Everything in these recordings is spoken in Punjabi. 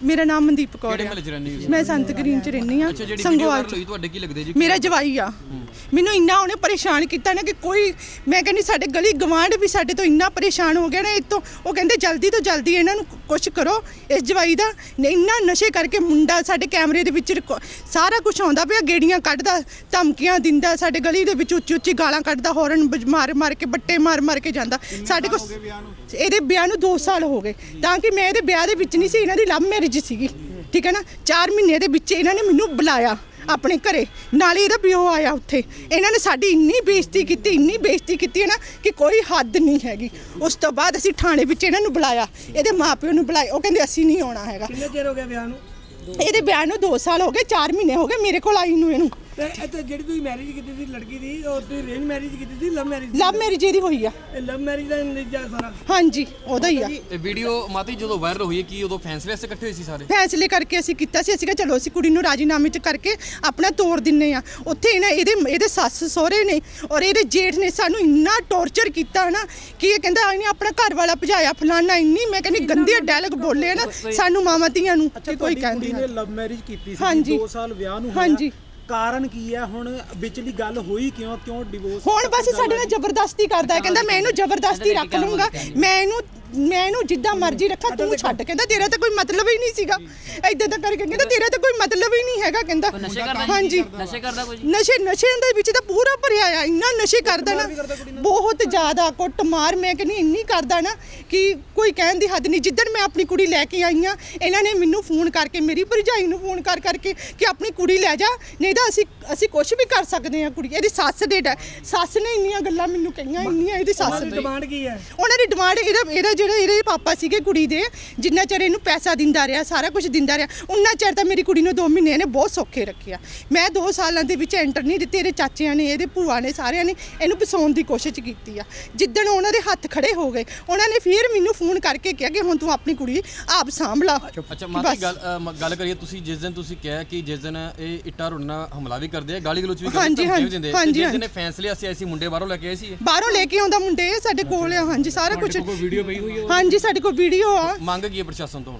ਮੇਰਾ ਨਾਮ ਮਨਦੀਪ ਕੌਰ ਕਿਹੜੇ ਆ। ਮਹੱਲੇ 'ਚ ਰਹਿੰਦੇ ਹੋ? ਮੈਂ ਸੰਤ ਗ੍ਰੀਨ ਚ ਰਹਿੰਦੀ ਆ ਅੱਛਾ ਜਿਹੜੀ ਵੀਡੀਓ ਸੰਗੋਵਾਲ ਵਾਇਰਲ ਚ ਹੋਈ ਤੁਹਾਡੇ ਕੀ ਲੱਗਦੇ ਜੀ? ਮੇਰਾ ਜਵਾਈ ਆ। ਮੈਨੂੰ ਇੰਨਾ ਉਹਨੇ ਪਰੇਸ਼ਾਨ ਕੀਤਾ ਨਾ ਕਿ ਕੋਈ ਮੈਂ ਕਹਿੰਦੀ ਸਾਡੇ ਗਲੀ ਗਵਾਂਢ ਵੀ ਸਾਡੇ ਤੋਂ ਇੰਨਾ ਪਰੇਸ਼ਾਨ ਹੋ ਗਿਆ ਨਾ ਇਹ ਤੋਂ ਉਹ ਕਹਿੰਦੇ ਜਲਦੀ ਤੋਂ ਜਲਦੀ ਇਹਨਾਂ ਨੂੰ ਕੁਝ ਕਰੋ ਇਸ ਜਵਾਈ ਦਾ। ਨੇ ਇੰਨਾ ਨਸ਼ੇ ਕਰਕੇ ਮੁੰਡਾ ਸਾਡੇ ਕੈਮਰੇ ਦੇ ਵਿੱਚ ਰਿਕੋ- ਸਾਰਾ ਕੁਝ ਆਉਂਦਾ ਪਿਆ ਗੇੜੀਆਂ ਕੱਢਦਾ ਧਮਕੀਆਂ ਦਿੰਦਾ ਸਾਡੇ ਗਲੀ ਦੇ ਵਿੱਚ ਉੱਚੀ ਉੱਚੀ ਗਾਲਾਂ ਕੱਢਦਾ ਹੌਰਨ ਵੱਜ- ਮਾਰ ਮਾਰ ਕੇ ਬੱਟੇ ਮਾਰ ਮਾਰ ਕੇ ਜਾਂਦਾ। ਸਾਡੇ ਕੋਲ ਇਹਦੇ ਵਿਆਹ ਨੂੰ 2 ਸਾਲ ਹੋ ਗਏ। ਤਾਂ ਕਿ ਮੈਂ ਇਹਦੇ ਵਿਆਹ ਦੇ ਵਿੱਚ ਨਹੀਂ ਸੀ ਇਹਨਾਂ ਦੀ ਲਵ ਮੈਰਿਜ ਸੀਗੀ। ਠੀਕ ਹੈ ਨਾ? 4 ਮਹੀਨੇ ਦੇ ਵਿੱਚ ਇਹਨਾਂ ਨੇ ਮੈਨੂੰ ਬੁਲਾਇਆ ਆਪਣੇ ਘਰੇ। ਨਾਲੇ ਇਹਦਾ ਪਿਓ ਆਇਆ ਉੱਥੇ। ਇਹਨਾਂ ਨੇ ਸਾਡੀ ਇੰਨੀ ਬੇਇੱਜ਼ਤੀ ਕੀਤੀ ਇੰਨੀ ਬੇਇੱਜ਼ਤੀ ਕੀਤੀ ਹੈ ਨਾ ਕਿ ਕੋਈ ਹੱਦ ਨਹੀਂ ਹੈਗੀ। ਉਸ ਤੋਂ ਬਾਅਦ ਅਸੀਂ ਥਾਣੇ ਵਿੱਚ ਇਹਨਾਂ ਨੂੰ ਬੁਲਾਇਆ। ਇਹਦੇ ਮਾਪਿਓ ਨੂੰ ਬੁਲਾਇਆ ਉਹ ਕਹਿੰਦੇ ਅਸੀਂ ਨਹੀਂ ਆਉਣਾ ਹੈਗਾ। ਕਿੰਨੇ ਚਿਰ ਹੋ ਗਿਆ ਵਿਆਹ ਨੂੰ? ਇਹਦੇ ਵਿਆਹ ਨੂੰ 2 ਸਾਲ ਹੋ ਗਏ 4 ਮਹੀਨੇ ਹੋ ਗਏ ਮੇਰੇ ਕੋਲ ਆਈ ਨੂੰ ਇਹਨੂੰ। ਤੇ ਇੱਥੇ ਜਿਹੜੀ ਤੁਸੀਂ ਮੈਰਿਜ ਕੀਤੀ ਸੀ ਲੜਕੀ ਦੀ ਉਹ ਤੁਸੀਂ ਰੇਂਜ ਮੈਰਿਜ ਕੀਤੀ ਸੀ ਲਵ ਮੈਰਿਜ ਲਵ ਮੈਰਿਜ ਇਹਦੀ ਹੋਈ ਆ। ਇਹ ਲਵ ਮੈਰਿਜ ਦਾ ਨਤੀਜਾ ਸਾਰਾ? ਹਾਂਜੀ ਉਹਦਾ ਹੀ ਆ। ਇਹ ਵੀਡੀਓ ਮਾਤੀ ਜਦੋਂ ਵਾਇਰਲ ਹੋਈ ਹੈ ਕੀ ਉਦੋਂ ਫੈਸਲੇ ਵਾਸਤੇ ਇਕੱਠੇ ਹੋਏ ਸੀ ਸਾਰੇ? ਫੈਸਲੇ ਕਰਕੇ ਅਸੀਂ ਕੀਤਾ ਸੀ ਅਸੀਂ ਕਿਹਾ ਚਲੋ ਅਸੀਂ ਕੁੜੀ ਨੂੰ ਰਾਜੀਨਾਮੇ ਚ ਕਰਕੇ ਆਪਣਾ ਤੋੜ ਦਿੰਨੇ ਆ। ਉੱਥੇ ਇਹਨਾਂ ਇਹਦੇ ਇਹਦੇ ਸੱਸ ਸਹੁਰੇ ਨੇ ਔਰ ਇਹਦੇ ਜੇਠ ਨੇ ਸਾਨੂੰ ਇੰਨਾ ਟੌਰਚਰ ਕੀਤਾ ਨਾ ਕਿ ਇਹ ਕਹਿੰਦਾ ਇਹਨੇ ਆਪਣਾ ਘਰ ਵਾਲਾ ਭਜਾਇਆ ਫਲਾਨਾ ਇੰਨੀ। ਮੈਂ ਕਹਿੰਦੀ ਗੰਦੇ ਡਾਇਲੌਗ ਬੋਲੇ ਨਾ ਸਾਨੂੰ ਮਾਵਾਂ ਧੀਆਂ ਨੂੰ ਕਿ ਕੋਈ ਕਹਿੰਦੀ ਕੁੜੀ ਨੇ ਲਵ ਮੈਰਿਜ ਕੀਤੀ ਸੀ ਹਾਂਜੀ। 2 ਸਾਲ ਵਿਆਹ ਨੂੰ ਹਾਂਜੀ। ਕਾਰਨ ਕੀ ਹੈ? ਹੁਣ ਵਿਚਲੀ ਗੱਲ ਹੋਈ ਕਿਉਂ? ਕਿਉਂ ਡਿਵੋਰਸ ਹੁਣ ਬਸ ਸਾਡੇ ਨਾਲ ਜ਼ਬਰਦਸਤੀ ਕਰਦਾ ਹੈ। ਕਹਿੰਦਾ ਮੈਂ ਇਹਨੂੰ ਜ਼ਬਰਦਸਤੀ ਰੱਖ ਲੂੰਗਾ ਮੈਂ ਇਹਨੂੰ ਮੈਂ ਇਹਨੂੰ ਜਿੱਦਾਂ ਮਰਜ਼ੀ ਰੱਖਾਂ ਤੂੰ ਛੱਡ। ਕਹਿੰਦਾ ਤੇਰਾ ਤਾਂ ਕੋਈ ਮਤਲਬ ਹੀ ਨਹੀਂ ਸੀਗਾ। ਐਦਾਂ ਤਾਂ ਕਰਕੇ ਕਹਿੰਦਾ ਤੇਰਾ ਤਾਂ ਕੋਈ ਮਤਲਬ ਹੀ ਨਹੀਂ ਹੈਗਾ ਕਹਿੰਦਾ। ਨਸ਼ੇ ਕਰਦਾ ਹਾਂਜੀ। ਨਸ਼ੇ ਕਰਦਾ ਕੋਈ? ਨਸ਼ੇ ਨਸ਼ੇ ਦੇ ਵਿੱਚ ਤਾਂ ਪੂਰਾ ਭਰਿਆ ਆ ਇੰਨਾ ਨਸ਼ੇ ਕਰਦਾ ਨਾ। ਬਹੁਤ ਜ਼ਿਆਦਾ ਕੁੱਟ ਮਾਰ ਮੈਂ ਕਹਿੰਦੀ ਇੰਨੀ ਕਰਦਾ ਨਾ ਕਿ ਕੋਈ ਕਹਿਣ ਦੀ ਹੱਦ ਨਹੀਂ। ਜਿੱਦਣ ਮੈਂ ਆਪਣੀ ਕੁੜੀ ਲੈ ਕੇ ਆਈ ਆ ਇਹਨਾਂ ਨੇ ਮੈਨੂੰ ਫੋਨ ਕਰਕੇ ਮੇਰੀ ਭਰਜਾਈ ਨੂੰ ਫੋਨ ਕਰ ਕਰਕੇ ਕਿ ਆਪਣੀ ਕੁੜੀ ਲੈ ਜਾ ਨਹੀਂ ਤਾਂ ਅਸੀਂ ਅਸੀਂ ਕੁਝ ਵੀ ਕਰ ਸਕਦੇ ਆ ਕੁੜੀ। ਇਹਦੀ ਸੱਸ ਦੇ ਸੱਸ ਨੇ ਇੰਨੀਆਂ ਗੱਲਾਂ ਮੈਨੂੰ ਕਹੀਆਂ ਇੰਨੀਆਂ ਇਹਦੀ ਸੱਸ ਦੀ ਨੇ। ਡਿਮਾਂਡ ਕੀ ਹੈ? ਉਹਨਾਂ ਦੀ ਡਿਮਾਂਡ ਇਹਦਾ ਇਹਦਾ ਜਿਹੜਾ ਇਹਦੇ ਪਾਪਾ ਸੀਗੇ ਕੁੜੀ ਦੇ ਜਿੰਨਾ ਚਿਰ ਇਹਨੂੰ ਪੈਸਾ ਦਿੰਦਾ ਰਿਹਾ ਸਾਰਾ ਕੁਝ ਦਿੰਦਾ ਰਿਹਾ ਉਨਾ ਚਿਰ ਤਾਂ ਮੇਰੀ ਕੁੜੀ ਨੂੰ 2 ਮਹੀਨੇ ਇਹਨੇ ਬਹੁਤ ਸੌਖੇ ਰੱਖਿਆ ਮੈਂ 2 ਸਾਲਾਂ ਦੇ ਵਿੱਚ ਐਂਟਰ ਨਹੀਂ ਦਿੱਤੇ ਇਹਦੇ ਚਾਚਿਆਂ ਨੇ ਇਹਦੇ ਭੂਆ ਨੇ ਸਾਰਿਆਂ ਨੇ ਇਹਨੂੰ ਫਸਾਉਣ ਦੀ ਕੋਸ਼ਿਸ਼ ਕੀਤੀ ਆ ਜਿੱਦਣ ਉਹਨਾਂ ਦੇ ਹੱਥ ਖੜੇ ਹੋ ਗਏ ਉਹਨਾਂ ਨੇ ਫਿਰ ਮੈਨੂੰ ਫੋਨ ਕਰਕੇ ਕਿਹਾ ਕਿ ਹੁਣ ਤੂੰ ਆਪਣੀ ਕੁੜੀ ਆਪ ਸਾਂਭ ਲਾ ਅੱਛਾ ਮਾਤੀ। ਗੱਲ ਅ, ਗੱਲ ਕਰੀਏ ਤੁਸੀਂ ਜਿਸ ਦਿਨ ਤੁਸੀਂ ਕਿਹਾ ਕਿ ਜਿਸ ਦਿਨ ਇਹ ਇੱਟਾਂ ਰੁੜਨਾ ਹਮਲਾ ਵੀ ਕਰਦੇ ਆ ਗਾਲੀ ਗਲੋਚ ਵੀ ਕਰਦੇ ਹਾਂਜੀ, ਧਮਕੀਆਂ ਵੀ ਹਾਂਜੀ, ਦਿੰਦੇ ਆ। ਤੇ ਹਾਂਜੀ, ਜਿਸ ਹਾਂਜੀ। ਦਿਨ ਇਹ ਫੈਸਲੇ ਅਸੀਂ ਐਸੀ ਮੁੰਡੇ ਬਾਹਰੋਂ ਲੈ ਕੇ ਆਏ ਸੀ ਇਹ? ਬਾਹਰੋਂ ਲੈ ਕੇ ਆਉਂਦਾ ਮੁੰਡੇ ਸਾਡੇ ਕੋਲ ਆ ਹਾਂਜੀ ਸਾਰਾ ਕੁਝ ਕੋਈ ਵੀਡੀਓ ਪਈ ਹੋਈ ਹੈ ਹਾਂਜੀ ਸਾਡੇ ਕੋਲ ਵੀਡੀਓ ਆ। ਮੰਗ ਕੀ ਹੈ ਪ੍ਰਸ਼ਾਸਨ ਤੋਂ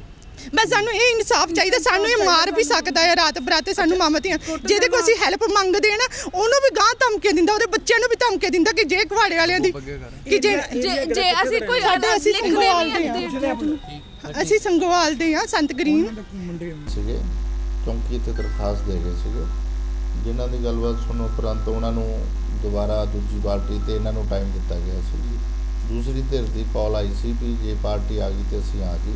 ਬਸ ਸਾਨੂੰ ਇਹ ਇਨਸਾਫ ਚਾਹੀਦਾ ਸਾਨੂੰ ਇਹ ਮਾਰ ਵੀ ਸਕਦਾ ਹੈ ਰਾਤ ਬਰਾਤੇ ਸਾਨੂੰ ਮਾਮਤੀਆਂ ਜਿਹਦੇ ਕੋਲ ਅਸੀਂ ਹੈਲਪ ਮੰਗਦੇ ਆ ਨਾ ਉਹਨੂੰ ਵੀ ਗਾਂ ਧਮਕੀਆਂ ਦਿੰਦਾ ਉਹਦੇ ਬੱਚਿਆਂ ਨੂੰ ਵੀ ਧਮਕੀਆਂ ਦਿੰਦਾ ਕਿ ਜੇ ਘਵਾੜੇ ਵਾਲਿਆਂ ਦੀ ਕਿ ਜੇ ਜੇ ਅਸੀਂ ਕੋਈ ਸਾਡੇ ਅਸੀਂ ਲਿਖਦੇ ਸੰਗਵਾਲ ਦੇ ਆ ਅਸੀਂ ਸੰਗਵਾਲ ਦੇ ਆ ਸੰਤ ਗ੍ਰੀਨ ਸੀਗੇ ਚੌਂਕੀ ਤੇ ਦਰਖਾਸਤ ਦੇ ਗਏ ਸੀਗੇ। ਜਿਨ੍ਹਾਂ ਦੀ ਗੱਲਬਾਤ ਸੁਣਨ ਉਪਰੰਤ ਉਹਨਾਂ ਨੂੰ ਦੁਬਾਰਾ ਦੂਜੀ ਪਾਰਟੀ ਤੇ ਇਹਨਾਂ ਨੂੰ ਟਾਈਮ ਦਿੱਤਾ ਗਿਆ ਸੀ। ਦੂਸਰੀ ਧਿਰ ਦੀ ਕਾਲ ਆਈ ਸੀ ਵੀ ਜੇ ਪਾਰਟੀ ਆ ਗਈ ਤੇ ਅਸੀਂ ਆ ਗਈ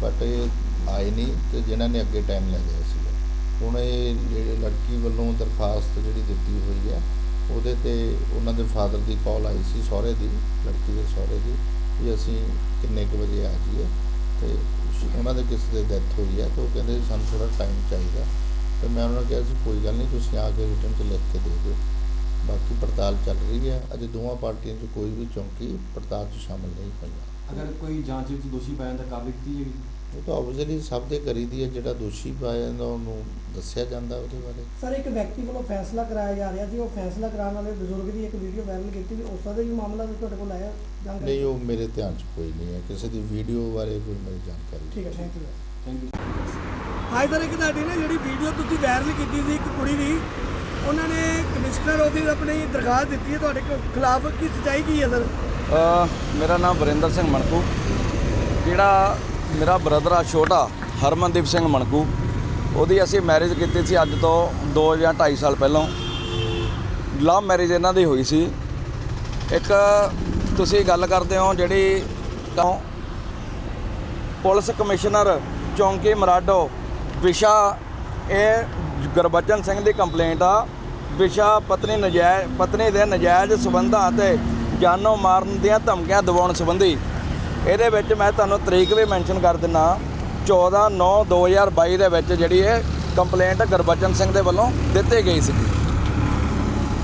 ਬਟ ਇਹ ਆਏ ਨਹੀਂ ਤੇ ਜਿਨ੍ਹਾਂ ਨੇ ਅੱਗੇ ਟਾਈਮ ਲੈ ਲਿਆ ਸੀਗਾ। ਹੁਣ ਇਹ ਜਿਹੜੇ ਲੜਕੀ ਵੱਲੋਂ ਦਰਖਾਸਤ ਜਿਹੜੀ ਦਿੱਤੀ ਹੋਈ ਹੈ, ਉਹਦੇ ਤੇ ਉਹਨਾਂ ਦੇ ਫਾਦਰ ਦੀ ਕਾਲ ਆਈ ਸੀ ਸਹੁਰੇ ਦੀ, ਲੜਕੀ ਦੇ ਸਹੁਰੇ ਦੀ, ਵੀ ਅਸੀਂ ਕਿੰਨੇ ਕੁ ਵਜੇ ਆ ਜਾਈਏ ਤੇ ਉਹਨਾਂ ਦੇ ਕਿਸੇ ਦੇ ਡੈਥ ਹੋਈ ਹੈ ਤੇ ਉਹ ਕਹਿੰਦੇ ਸਾਨੂੰ ਥੋੜਾ ਟਾਈਮ ਚਾਹੀਦਾ। ਤੇ ਮੈਂ ਉਹਨਾਂ ਨੂੰ ਕਿਹਾ ਸੀ, ਕੋਈ ਗੱਲ ਨਹੀਂ, ਤੁਸੀਂ ਆ ਕੇ ਰਿਟਰਨ 'ਚ ਲਿਖ ਕੇ ਦੇ ਦਿਓ। ਬਾਕੀ ਪੜਤਾਲ ਚੱਲ ਰਹੀ ਹੈ। ਅਜੇ ਦੋਵਾਂ ਪਾਰਟੀਆਂ 'ਚ ਕੋਈ ਵੀ ਚੌਂਕੀ ਪੜਤਾਲ 'ਚ ਸ਼ਾਮਲ ਨਹੀਂ ਹੋਈਆਂ ਅਗਰ ਕੋਈ ਜਾਂਚ ਵਿੱਚ ਦੋਸ਼ੀ ਪਾਇਆ ਜਾਂਦਾ ਕਾਰਵਾਈ ਕੀਤੀ ਜਾਏਗੀ? ਉਹ ਤਾਂ ਆਬਵੀਅਸਲੀ ਸਭ ਦੇ ਕਰੀਦੀ ਹੈ ਜਿਹੜਾ ਦੋਸ਼ੀ ਪਾਇਆ ਜਾਂਦਾ ਉਹਨੂੰ ਦੱਸਿਆ ਜਾਂਦਾ ਉਹਦੇ ਬਾਰੇ। ਸਰ ਇੱਕ ਵਿਅਕਤੀ ਵੱਲੋਂ ਫੈਸਲਾ ਕਰਾਇਆ ਜਾ ਰਿਹਾ ਸੀ। ਉਹ ਫੈਸਲਾ ਕਰਾਉਣ ਵਾਲੇ ਬਜ਼ੁਰਗ ਦੀ ਇੱਕ ਵੀਡੀਓ ਵਾਇਰਲ ਕੀਤੀ ਵੀ ਉਸ ਦਾ ਵੀ ਮਾਮਲਾ ਵੀ ਤੁਹਾਡੇ ਕੋਲ ਆਇਆ? ਜਾਣਕਾਰੀ? ਨਹੀਂ ਉਹ ਮੇਰੇ ਧਿਆਨ 'ਚ ਕੋਈ ਨਹੀਂ ਹੈ। ਕਿਸੇ ਦੀ ਵੀਡੀਓ ਬਾਰੇ ਕੋਈ ਮੇਰੀ ਜਾਣਕਾਰੀ ਠੀਕ ਹੈ। Thank you thank you hi sir ਇੱਕ ਤੁਹਾਡੀ ਨਾ ਜਿਹੜੀ ਵੀਡੀਓ ਤੁਸੀਂ ਵਾਇਰਲ ਕੀਤੀ ਸੀ ਇੱਕ ਕੁੜੀ ਦੀ ਉਹਨਾਂ ਨੇ ਕਮਿਸ਼ਨਰ ਆਫਿਸ ਆਪਣੀ ਦਰਖਾਸਤ ਦਿੱਤੀ ਹੈ, ਤੁਹਾਡੇ ਖਿਲਾਫ ਕੀ ਸਚਾਈ ਕੀ ਹੈ ਸਰ? ਮੇਰਾ ਨਾਮ ਵਰਿੰਦਰ ਸਿੰਘ ਮਣਕੂ। ਜਿਹੜਾ ਮੇਰਾ ਬ੍ਰਦਰ ਆ, ਛੋਟਾ, ਹਰਮਨਦੀਪ ਸਿੰਘ ਮਣਕੂ, ਉਹਦੀ ਅਸੀਂ ਮੈਰਿਜ ਕੀਤੀ ਸੀ ਅੱਜ ਤੋਂ 2 ਜਾਂ 2.5 ਸਾਲ ਪਹਿਲਾਂ। ਲਵ ਮੈਰਿਜ ਇਹਨਾਂ ਦੀ ਹੋਈ ਸੀ। ਇੱਕ ਤੁਸੀਂ ਗੱਲ ਕਰਦੇ ਹੋ ਜਿਹੜੀ ਤਾਂ ਪੁਲਿਸ ਕਮਿਸ਼ਨਰ ਚੌਂਕੀ ਮਰਾਡੋ, ਵਿਸ਼ਾ, ਇਹ ਗੁਰਬਚਨ ਸਿੰਘ ਦੀ ਕੰਪਲੇਂਟ ਆ। ਵਿਸ਼ਾ ਪਤਨੀ ਨਜਾਇਜ਼ ਪਤਨੀ ਦੇ ਨਜਾਇਜ਼ ਸਬੰਧਾਂ ਅਤੇ ਜਾਨੋਂ ਮਾਰਨ ਦੀਆਂ ਧਮਕੀਆਂ ਦਿਵਾਉਣ ਸੰਬੰਧੀ ਇਹਦੇ ਵਿੱਚ ਮੈਂ ਤੁਹਾਨੂੰ ਤਰੀਕ ਵੀ ਮੈਂਸ਼ਨ ਕਰ ਦਿੰਨਾ। 14 9 2022 ਦੇ ਵਿੱਚ ਜਿਹੜੀ ਇਹ ਕੰਪਲੇਂਟ ਗੁਰਬਚਨ ਸਿੰਘ ਦੇ ਵੱਲੋਂ ਦਿੱਤੀ ਗਈ ਸੀ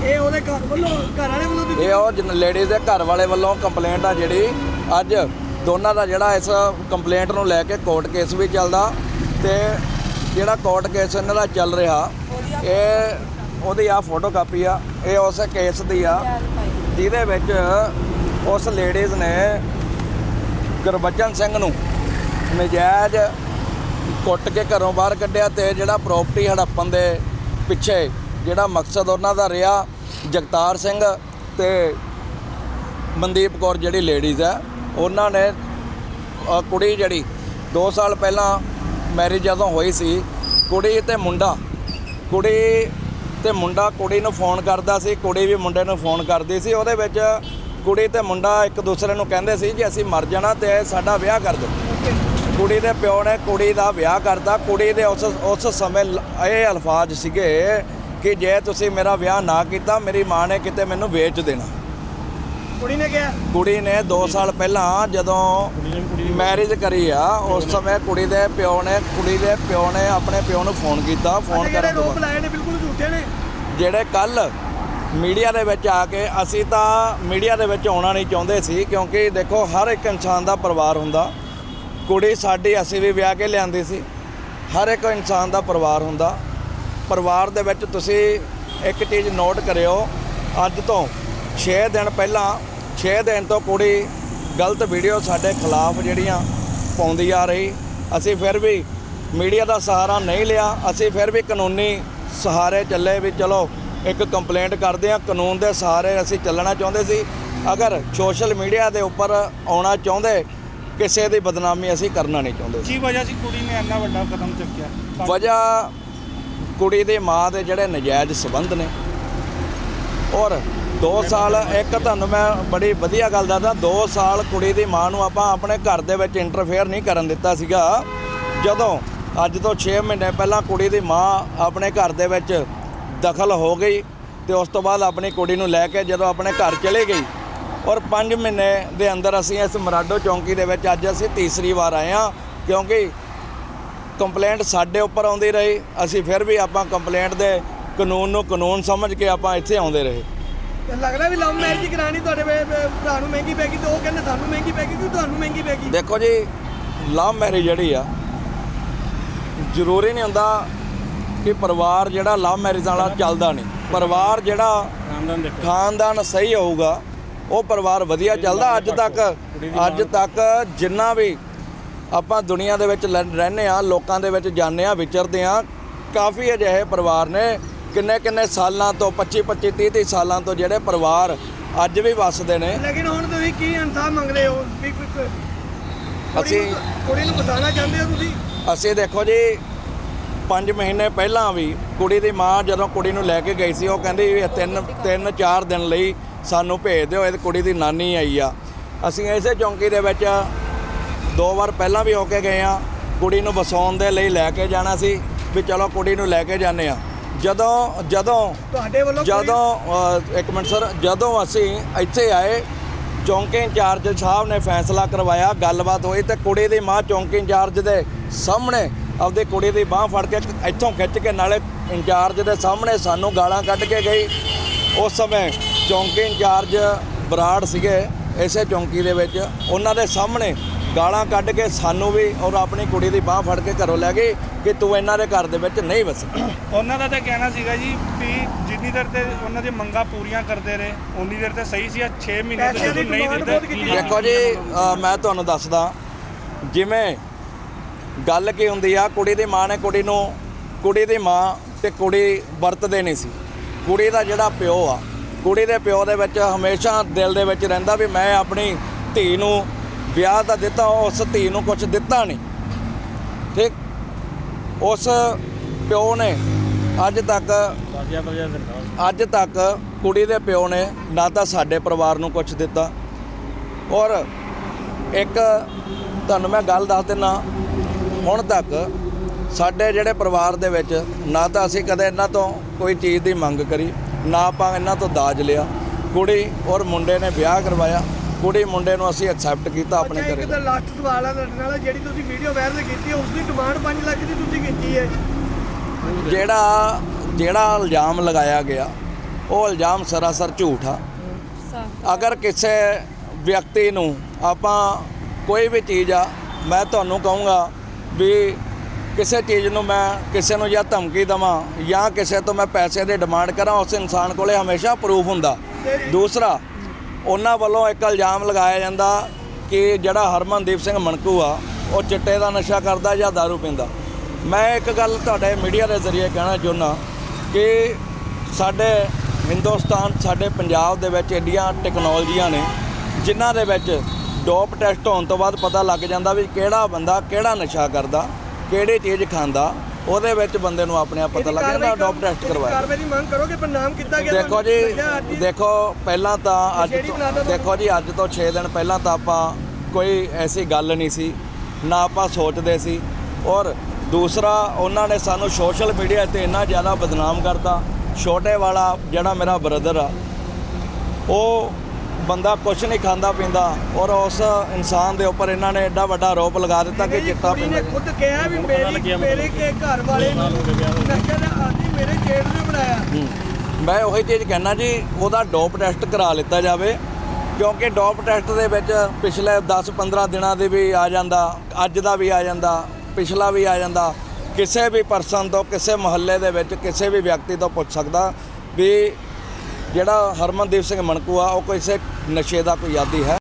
ਇਹ ਉਹਦੇ ਘਰ ਵੱਲੋਂ ਘਰ ਵਾਲੇ ਵੱਲੋਂ ਦਿੱਤੀ ਇਹ ਉਹ ਲੇਡੀਜ਼ ਦੇ ਘਰ ਵਾਲੇ ਵੱਲੋਂ ਕੰਪਲੇਂਟ ਆ ਜਿਹੜੀ ਅੱਜ ਦੋਨਾਂ ਦਾ ਜਿਹੜਾ ਇਸ ਕੰਪਲੇਂਟ ਨੂੰ ਲੈ ਕੇ ਕੋਰਟ ਕੇਸ ਵੀ ਚੱਲਦਾ ਤੇ ਜਿਹੜਾ ਕੋਰਟ ਕੇਸ ਇਹਨਾਂ ਦਾ ਚੱਲ ਰਿਹਾ ਇਹ ਉਹਦੀ ਆ ਫੋਟੋ ਕਾਪੀ ਆ ਇਹ ਉਸ ਕੇਸ ਦੀ ਆ ਜਿਹਦੇ ਵਿੱਚ ਉਸ ਲੇਡੀਜ਼ ਨੇ ਗੁਰਬਚਨ ਸਿੰਘ ਨੂੰ ਨਜਾਇਜ਼ ਕੁੱਟ ਕੇ ਘਰੋਂ ਬਾਹਰ ਕੱਢਿਆ ਤੇ ਜਿਹੜਾ ਪ੍ਰਾਪਰਟੀ ਹੜੱਪਣ ਦੇ ਪਿੱਛੇ ਜਿਹੜਾ ਮਕਸਦ ਉਹਨਾਂ ਦਾ ਰਿਹਾ ਜਗਤਾਰ ਸਿੰਘ ਤੇ ਮਨਦੀਪ ਕੌਰ ਜਿਹੜੀ ਲੇਡੀਜ਼ ਹੈ ਉਹਨਾਂ ਨੇ ਕੁੜੀ ਜਿਹੜੀ 2 ਸਾਲ ਪਹਿਲਾਂ ਮੈਰਿਜ ਜਦੋਂ ਹੋਈ ਸੀ ਕੁੜੀ ਤੇ ਮੁੰਡਾ ਕੁੜੀ ਤੇ ਮੁੰਡਾ ਕੁੜੀ ਨੂੰ ਫੋਨ ਕਰਦਾ ਸੀ ਕੁੜੀ ਵੀ ਮੁੰਡੇ ਨੂੰ ਫੋਨ ਕਰਦੀ ਸੀ। ਉਹਦੇ ਵਿੱਚ ਕੁੜੀ ਤੇ ਮੁੰਡਾ ਇੱਕ ਦੂਸਰੇ ਨੂੰ ਕਹਿੰਦੇ ਸੀ ਜੇ ਅਸੀਂ ਮਰ ਜਾਣਾ ਤੇ ਸਾਡਾ ਵਿਆਹ ਕਰ ਦਿਓ। ਕੁੜੀ ਦੇ ਪਿਓ ਨੇ ਕੁੜੀ ਦਾ ਵਿਆਹ ਕਰਤਾ। ਕੁੜੀ ਦੇ ਉਸ ਉਸ ਸਮੇਂ ਇਹ ਅਲਫਾਜ਼ ਸੀਗੇ ਕਿ ਜੇ ਤੁਸੀਂ ਮੇਰਾ ਵਿਆਹ ਨਾ ਕੀਤਾ ਮੇਰੀ ਮਾਂ ਨੇ ਕਿਤੇ ਮੈਨੂੰ ਵੇਚ ਦੇਣਾ। ਕੁੜੀ ਨੇ ਕਿਹਾ? ਕੁੜੀ ਨੇ 2 ਸਾਲ ਪਹਿਲਾਂ ਜਦੋਂ ਮੈਰਿਜ ਕਰੀ ਆ ਉਸ ਸਮੇਂ ਕੁੜੀ ਦੇ ਪਿਓ ਨੇ ਕੁੜੀ ਦੇ ਪਿਓ ਨੇ ਆਪਣੇ ਪਿਓ ਨੂੰ ਫੋਨ ਕੀਤਾ। ਫੋਨ ਕਰਨ ਤੋਂ ਬਾਅਦ ਲਾਏ ਨੇ ਬਿਲਕੁਲ ਝੂਠੇ ਨੇ ਜਿਹੜੇ ਕੱਲ ਮੀਡੀਆ ਦੇ ਵਿੱਚ ਆ ਕੇ ਅਸੀਂ ਤਾਂ ਮੀਡੀਆ ਦੇ ਵਿੱਚ ਆਉਣਾ ਨਹੀਂ ਚਾਹੁੰਦੇ ਸੀ, ਕਿਉਂਕਿ ਦੇਖੋ, ਹਰ ਇੱਕ ਇਨਸਾਨ ਦਾ ਪਰਿਵਾਰ ਹੁੰਦਾ। ਕੁੜੀ ਸਾਡੀ ਅਸੀਂ ਵੀ ਵਿਆਹ ਕੇ ਲਿਆਂਦੀ ਸੀ। ਹਰ ਇੱਕ ਇਨਸਾਨ ਦਾ ਪਰਿਵਾਰ ਹੁੰਦਾ। ਪਰਿਵਾਰ ਦੇ ਵਿੱਚ ਤੁਸੀਂ ਇੱਕ ਚੀਜ਼ ਨੋਟ ਕਰਿਓ, ਅੱਜ ਤੋਂ 6 ਦਿਨ ਪਹਿਲਾਂ 6 ਦਿਨ ਤੋਂ ਕੁੜੀ ਗਲਤ ਵੀਡੀਓ ਸਾਡੇ ਖਿਲਾਫ ਜਿਹੜੀਆਂ ਪਾਉਂਦੀ ਆ ਰਹੀ। ਅਸੀਂ ਫਿਰ ਵੀ ਮੀਡੀਆ ਦਾ ਸਹਾਰਾ ਨਹੀਂ ਲਿਆ, ਅਸੀਂ ਫਿਰ ਵੀ ਕਾਨੂੰਨੀ ਸਹਾਰੇ ਚੱਲੇ ਵੀ ਚਲੋ ਇੱਕ ਕੰਪਲੇਂਟ ਕਰਦੇ ਆ ਕਾਨੂੰਨ ਦੇ ਸਹਾਰੇ ਅਸੀਂ ਚੱਲਣਾ ਚਾਹੁੰਦੇ ਸੀ। ਅਗਰ ਸੋਸ਼ਲ ਮੀਡੀਆ ਦੇ ਉੱਪਰ ਆਉਣਾ ਚਾਹੁੰਦੇ ਕਿਸੇ ਦੀ ਬਦਨਾਮੀ ਅਸੀਂ ਕਰਨਾ ਨਹੀਂ ਚਾਹੁੰਦੇ ਕੀ ਵਜ੍ਹਾ ਸੀ ਕੁੜੀ ਨੇ ਇੰਨਾ ਵੱਡਾ ਕਦਮ ਚੁੱਕਿਆ? ਵਜ੍ਹਾ ਕੁੜੀ ਦੇ ਮਾਂ ਦੇ ਜਿਹੜੇ ਨਜਾਇਜ਼ ਸਬੰਧ ਨੇ। ਔਰ 2 ਸਾਲ ਇੱਕ ਤੁਹਾਨੂੰ ਮੈਂ ਬੜੀ ਵਧੀਆ ਗੱਲ ਦੱਸਦਾ 2 ਸਾਲ ਕੁੜੀ ਦੀ ਮਾਂ ਨੂੰ ਆਪਾਂ ਆਪਣੇ ਘਰ ਦੇ ਵਿੱਚ ਇੰਟਰਫੇਅਰ ਨਹੀਂ ਕਰਨ ਦਿੱਤਾ ਸੀਗਾ। ਜਦੋਂ ਅੱਜ ਤੋਂ 6 ਮਹੀਨੇ ਪਹਿਲਾਂ ਕੁੜੀ ਦੀ ਮਾਂ ਆਪਣੇ ਘਰ ਦੇ ਵਿੱਚ ਦਖਲ ਹੋ ਗਈ ਤੇ ਉਸ ਤੋਂ ਬਾਅਦ ਆਪਣੀ ਕੁੜੀ ਨੂੰ ਲੈ ਕੇ ਜਦੋਂ ਆਪਣੇ ਘਰ ਚਲੇ ਗਈ ਔਰ 5 ਮਹੀਨੇ ਦੇ ਅੰਦਰ ਅਸੀਂ ਇਸ ਮਰਾਡੋ ਚੌਂਕੀ ਦੇ ਵਿੱਚ ਅੱਜ ਅਸੀਂ ਤੀਸਰੀ ਵਾਰ ਆਏ ਹਾਂ ਕਿਉਂਕਿ ਕੰਪਲੇਂਟ ਸਾਡੇ ਉੱਪਰ ਆਉਂਦੀ ਰਹੀ ਅਸੀਂ ਫਿਰ ਵੀ ਆਪਾਂ ਕੰਪਲੇਂਟ ਦੇ ਕਾਨੂੰਨ ਨੂੰ ਕਾਨੂੰਨ ਸਮਝ ਕੇ ਆਪਾਂ ਇੱਥੇ ਆਉਂਦੇ ਰਹੇ। ਲੱਗਦਾ ਵੀ ਲਵ ਮੈਰਿਜ ਕਰਾਣੀ ਤੁਹਾਡੇ ਭਰਾ ਨੂੰ ਮਹਿੰਗੀ ਪੈ ਗਈ ਤੇ ਉਹ ਕਹਿੰਦੇ ਸਾਨੂੰ ਮਹਿੰਗੀ ਪੈ ਗਈ ਕਿ ਤੁਹਾਨੂੰ ਮਹਿੰਗੀ ਪੈ ਗਈ। ਦੇਖੋ ਜੀ ਲਵ ਮੈਰਿਜ ਜਿਹੜੀ ਆ ਜ਼ਰੂਰੀ ਨਹੀਂ ਹੁੰਦਾ ਕਿ ਪਰਿਵਾਰ ਜਿਹੜਾ ਲਵ ਮੈਰਿਜ ਵਾਲਾ ਚੱਲਦਾ ਨਹੀਂ। ਪਰਿਵਾਰ ਜਿਹੜਾ ਖਾਨਦਾਨ ਸਹੀ ਹੋਊਗਾ ਉਹ ਪਰਿਵਾਰ ਵਧੀਆ ਚੱਲਦਾ। ਅੱਜ ਤੱਕ ਅੱਜ ਤੱਕ ਜਿੰਨਾ ਵੀ ਆਪਾਂ ਦੁਨੀਆ ਦੇ ਵਿੱਚ ਰਹਿੰਦੇ ਆ ਲੋਕਾਂ ਦੇ ਵਿੱਚ ਜਾਂਦੇ ਆ ਵਿਚਰਦੇ ਆ ਕਾਫੀ ਅਜਿਹੇ ਪਰਿਵਾਰ ਨੇ ਕਿੰਨੇ ਕਿੰਨੇ ਸਾਲਾਂ ਤੋਂ 25 25 30 30 ਸਾਲਾਂ ਤੋਂ ਜਿਹੜੇ ਪਰਿਵਾਰ ਅੱਜ ਵੀ ਵੱਸਦੇ ਨੇ। ਲੇਕਿਨ ਹੁਣ ਤੁਸੀਂ ਕੀ ਇਨਸਾਫ ਮੰਗਦੇ ਹੋ? ਅਸੀਂ ਨੂੰ- ਕੁੜੀ ਨੂੰ ਬਸਾਉਣਾ ਚਾਹੁੰਦੇ ਹੋ ਤੁਸੀਂ? ਅਸੀਂ ਦੇਖੋ ਜੀ 5 ਮਹੀਨੇ ਪਹਿਲਾਂ ਵੀ ਕੁੜੀ ਦੀ ਮਾਂ ਜਦੋਂ ਕੁੜੀ ਨੂੰ ਲੈ ਕੇ ਗਈ ਸੀ ਉਹ ਕਹਿੰਦੀ ਇਹ ਤਿੰਨ ਤਿੰਨ ਚਾਰ ਦਿਨ ਲਈ ਸਾਨੂੰ ਭੇਜ ਦਿਓ ਇਹ ਕੁੜੀ ਦੀ ਨਾਨੀ ਆਈ ਆ। ਅਸੀਂ ਇਸੇ ਚੌਂਕੀ ਦੇ ਵਿੱਚ ਦੋ ਵਾਰ ਪਹਿਲਾਂ ਵੀ ਹੋ ਕੇ ਗਏ ਆ ਕੁੜੀ ਨੂੰ ਵਸਾਉਣ ਦੇ ਲਈ ਲੈ ਕੇ ਜਾਣਾ ਸੀ ਵੀ ਚਲੋ ਕੁੜੀ ਨੂੰ ਲੈ ਕੇ ਜਾਂਦੇ ਆ। ਜਦੋਂ ਜਦੋਂ ਤੁਹਾਡੇ ਵੱਲੋਂ ਜਦੋਂ ਇੱਕ ਮਿੰਟ ਸਰ ਜਦੋਂ ਅਸੀਂ ਇੱਥੇ ਆਏ ਚੌਂਕੀ ਇੰਚਾਰਜ ਸਾਹਿਬ ਨੇ ਫੈਸਲਾ ਕਰਵਾਇਆ, ਗੱਲਬਾਤ ਹੋਈ ਤੇ ਕੁੜੀ ਦੀ ਮਾਂ ਚੌਂਕੀ ਇੰਚਾਰਜ ਦੇ ਸਾਹਮਣੇ ਆਪਦੀ ਕੁੜੀ ਦੀ ਬਾਹ ਫੜ ਕੇ ਇੱਥੋਂ ਖਿੱਚ ਕੇ ਨਾਲੇ ਇੰਚਾਰਜ ਦੇ ਸਾਹਮਣੇ ਸਾਨੂੰ ਗਾਲਾਂ ਕੱਢ ਕੇ ਗਈ। ਉਸ ਸਮੇਂ ਚੌਂਕੀ ਇੰਚਾਰਜ ਬਰਾੜ ਸੀਗੇ, ਇਸੇ ਚੌਂਕੀ ਦੇ ਵਿੱਚ। ਉਹਨਾਂ ਦੇ ਸਾਹਮਣੇ ਗਾਲਾਂ ਕੱਢ ਕੇ ਸਾਨੂੰ ਵੀ ਔਰ ਆਪਣੀ ਕੁੜੀ ਦੀ ਬਾਹ ਫੜ ਕੇ ਘਰੋਂ ਲੈ ਗਈ ਕਿ ਤੂੰ ਇਹਨਾਂ ਦੇ ਘਰ ਦੇ ਵਿੱਚ ਨਹੀਂ ਵਸ। ਉਹਨਾਂ ਦਾ ਤਾਂ ਕਹਿਣਾ ਸੀਗਾ ਜੀ ਵੀ ਜਿੰਨੀ ਦੇਰ ਤੇ ਉਹਨਾਂ ਦੀ ਮੰਗਾਂ ਪੂਰੀਆਂ ਕਰਦੇ ਰਹੇ ਉਨੀ ਦੇਰ ਤੇ ਸਹੀ ਸੀ ਆ 6 ਮਹੀਨੇ ਤੋਂ ਜਦੋਂ ਨਹੀਂ ਦਿੰਦੇ ਦੇਖੋ ਜੀ ਮੈਂ ਤੁਹਾਨੂੰ ਦੱਸਦਾ ਜਿਵੇਂ ਗੱਲ ਕੀ ਹੁੰਦੀ ਆ ਕੁੜੀ ਦੀ ਮਾਂ ਨੇ ਕੁੜੀ ਨੂੰ ਕੁੜੀ ਦੀ ਮਾਂ ਤੇ ਕੁੜੀ ਵਰਤਦੇ ਨਹੀਂ ਸੀ। ਕੁੜੀ ਦਾ ਜਿਹੜਾ ਪਿਓ ਆ ਕੁੜੀ ਦੇ ਪਿਓ ਦੇ ਵਿੱਚ ਹਮੇਸ਼ਾ ਦਿਲ ਦੇ ਵਿੱਚ ਰਹਿੰਦਾ ਵੀ ਮੈਂ ਆਪਣੀ ਧੀ ਨੂੰ ਵਿਆਹ ਤਾਂ ਦਿੱਤਾ ਉਸ ਧੀ ਨੂੰ ਕੁਝ ਦਿੱਤਾ ਨਹੀਂ। ਠੀਕ? ਉਸ ਪਿਓ ਨੇ ਅੱਜ ਤੱਕ ਅੱਜ ਤੱਕ ਕੁੜੀ ਦੇ ਪਿਓ ਨੇ ਨਾ ਤਾਂ ਸਾਡੇ ਪਰਿਵਾਰ ਨੂੰ ਕੁਝ ਦਿੱਤਾ। ਔਰ ਇੱਕ ਤੁਹਾਨੂੰ ਮੈਂ ਗੱਲ ਦੱਸ ਦਿੰਨਾ ਹੁਣ ਤੱਕ ਸਾਡੇ ਜਿਹੜੇ ਪਰਿਵਾਰ ਦੇ ਵਿੱਚ ਨਾ ਤਾਂ ਅਸੀਂ ਕਦੇ ਇਹਨਾਂ ਤੋਂ ਕੋਈ ਚੀਜ਼ ਦੀ ਮੰਗ ਕਰੀ ਨਾ ਆਪਾਂ ਇਹਨਾਂ ਤੋਂ ਦਾਜ ਲਿਆ। ਕੁੜੀ ਔਰ ਮੁੰਡੇ ਨੇ ਵਿਆਹ ਕਰਵਾਇਆ। ਕੁੜੀ ਮੁੰਡੇ ਨੂੰ ਅਸੀਂ ਐਕਸੈਪਟ ਕੀਤਾ ਆਪਣੇ ਅੱਛਾ, ਘਰੇ। ਇੱਕ ਤਾਂ ਲਾਸਟ ਸਵਾਲ ਆ ਤੁਹਾਡੇ ਨਾਲ ਜਿਹੜੀ ਤੁਸੀਂ ਵੀਡੀਓ ਵਾਇਰਲ ਕੀਤੀ ਹੈ ਉਸ ਦੀ ਡਿਮਾਂਡ 5 ਲੱਖ ਦੀ ਤੁਸੀਂ ਕੀਤੀ ਹੈ। ਜਿਹੜਾ ਜਿਹੜਾ ਇਲਜ਼ਾਮ ਲਗਾਇਆ ਗਿਆ ਉਹ ਇਲਜ਼ਾਮ ਸਰਾਸਰ ਝੂਠ ਆ। ਅਗਰ ਕਿਸੇ ਵਿਅਕਤੀ ਨੂੰ ਆਪਾਂ ਕੋਈ ਵੀ ਚੀਜ਼ ਆ ਮੈਂ ਤੁਹਾਨੂੰ ਕਹੂੰਗਾ ਵੀ ਕਿਸੇ ਚੀਜ਼ ਨੂੰ ਮੈਂ ਕਿਸੇ ਨੂੰ ਜਾਂ ਧਮਕੀ ਦਵਾਂ ਜਾਂ ਕਿਸੇ ਤੋਂ ਮੈਂ ਪੈਸੇ ਦੀ ਡਿਮਾਂਡ ਕਰਾਂ ਉਸ ਇਨਸਾਨ ਕੋਲੇ ਹਮੇਸ਼ਾ ਪ੍ਰੂਫ ਹੁੰਦਾ। ਦੂਸਰਾ ਉਹਨਾਂ ਵੱਲੋਂ ਇੱਕ ਇਲਜ਼ਾਮ ਲਗਾਇਆ ਜਾਂਦਾ ਕਿ ਜਿਹੜਾ ਹਰਮਨਦੀਪ ਸਿੰਘ ਮਣਕੂ ਆ, ਉਹ ਚਿੱਟੇ ਦਾ ਨਸ਼ਾ ਕਰਦਾ ਜਾਂ दारू ਪੀਂਦਾ। ਮੈਂ ਇੱਕ ਗੱਲ ਤੁਹਾਡੇ ਮੀਡੀਆ ਦੇ ਜ਼ਰੀਏ ਕਹਿਣਾ ਚਾਹੁੰਦਾ ਕਿ ਸਾਡੇ ਹਿੰਦੁਸਤਾਨ, ਸਾਡੇ ਪੰਜਾਬ ਦੇ ਵਿੱਚ ਏਡੀਆਂ ਟੈਕਨੋਲੋਜੀਆਂ ਨੇ, ਜਿਨ੍ਹਾਂ ਦੇ ਵਿੱਚ ਡੋਪ ਟੈਸਟ ਹੋਣ ਤੋਂ ਬਾਅਦ ਪਤਾ ਲੱਗ ਜਾਂਦਾ ਵੀ ਕਿਹੜਾ ਬੰਦਾ ਕਿਹੜਾ ਨਸ਼ਾ ਕਰਦਾ, ਕਿਹੜੀ ਚੀਜ਼ ਖਾਂਦਾ ਉਹਦੇ ਵਿੱਚ ਬੰਦੇ ਨੂੰ ਆਪਣੇ ਆਪ ਪਤਾ ਲੱਗ ਜਾਂਦਾ ਡੋਪ ਟੈਸਟ ਕਰਵਾਇਆ ਕਾਰਵਾਈ ਦੀ ਮੰਗ ਕਰੋਗੇ ਪਰ ਨਾਮ ਕੀਤਾ ਗਿਆ ਦੇਖੋ ਜੀ ਦੇਖੋ ਪਹਿਲਾਂ ਤਾਂ ਅੱਜ ਦੇਖੋ ਜੀ ਅੱਜ ਤੋਂ 6 ਦਿਨ ਪਹਿਲਾਂ ਤਾਂ ਆਪਾਂ ਕੋਈ ਐਸੀ ਗੱਲ ਨਹੀਂ ਸੀ ਨਾ ਆਪਾਂ ਸੋਚਦੇ ਸੀ। ਔਰ ਦੂਸਰਾ ਉਹਨਾਂ ਨੇ ਸਾਨੂੰ ਸੋਸ਼ਲ ਮੀਡੀਆ ਤੇ ਇੰਨਾ ਜ਼ਿਆਦਾ ਬਦਨਾਮ ਕਰਤਾ। ਛੋਟੇ ਵਾਲਾ ਜਿਹੜਾ ਮੇਰਾ ਬ੍ਰਦਰ ਆ ਉਹ ਬੰਦਾ ਕੁਛ ਨਹੀਂ ਖਾਂਦਾ ਪੀਂਦਾ ਔਰ ਉਸ ਇਨਸਾਨ ਦੇ ਉੱਪਰ ਇਹਨਾਂ ਨੇ ਐਡਾ ਵੱਡਾ ਆਰੋਪ ਲਗਾ ਦਿੱਤਾ ਕਿ ਚਿੱਟਾ ਪੀਂਦਾ ਨੇ ਖੁਦ ਕਿਹਾ ਵੀ ਮੇਰੀ ਮੇਰੇ ਕੇ ਘਰ ਵਾਲੇ ਨੂੰ ਨਸ਼ਾ ਦਾ ਆਦੀ ਮੇਰੇ ਜੇਠ ਨੇ ਬਣਾਇਆ। ਮੈਂ ਉਹੀ ਚੀਜ਼ ਕਹਿਣਾ ਜੀ ਉਹਦਾ ਡੋਪ ਟੈਸਟ ਕਰਾ ਲਿੱਤਾ ਜਾਵੇ ਕਿਉਂਕਿ ਡੋਪ ਟੈਸਟ ਦੇ ਵਿੱਚ ਪਿਛਲੇ 10-15 ਦਿਨਾਂ ਦੇ ਵੀ ਆ ਜਾਂਦਾ ਅੱਜ ਦਾ ਵੀ ਆ ਜਾਂਦਾ ਪਿਛਲਾ ਵੀ ਆ ਜਾਂਦਾ। ਕਿਸੇ ਵੀ ਪਰਸਨ ਤੋਂ ਕਿਸੇ ਮੁਹੱਲੇ ਦੇ ਵਿੱਚ ਕਿਸੇ ਵੀ ਵਿਅਕਤੀ ਤੋਂ ਪੁੱਛ ਸਕਦਾ ਵੀ ਜਿਹੜਾ ਹਰਮਨਦੀਪ ਸਿੰਘ ਮਣਕੂ ਆ ਉਹ ਕਿਸੇ ਨਸ਼ੇ ਦਾ ਕੋਈ ਆਦੀ ਹੈ।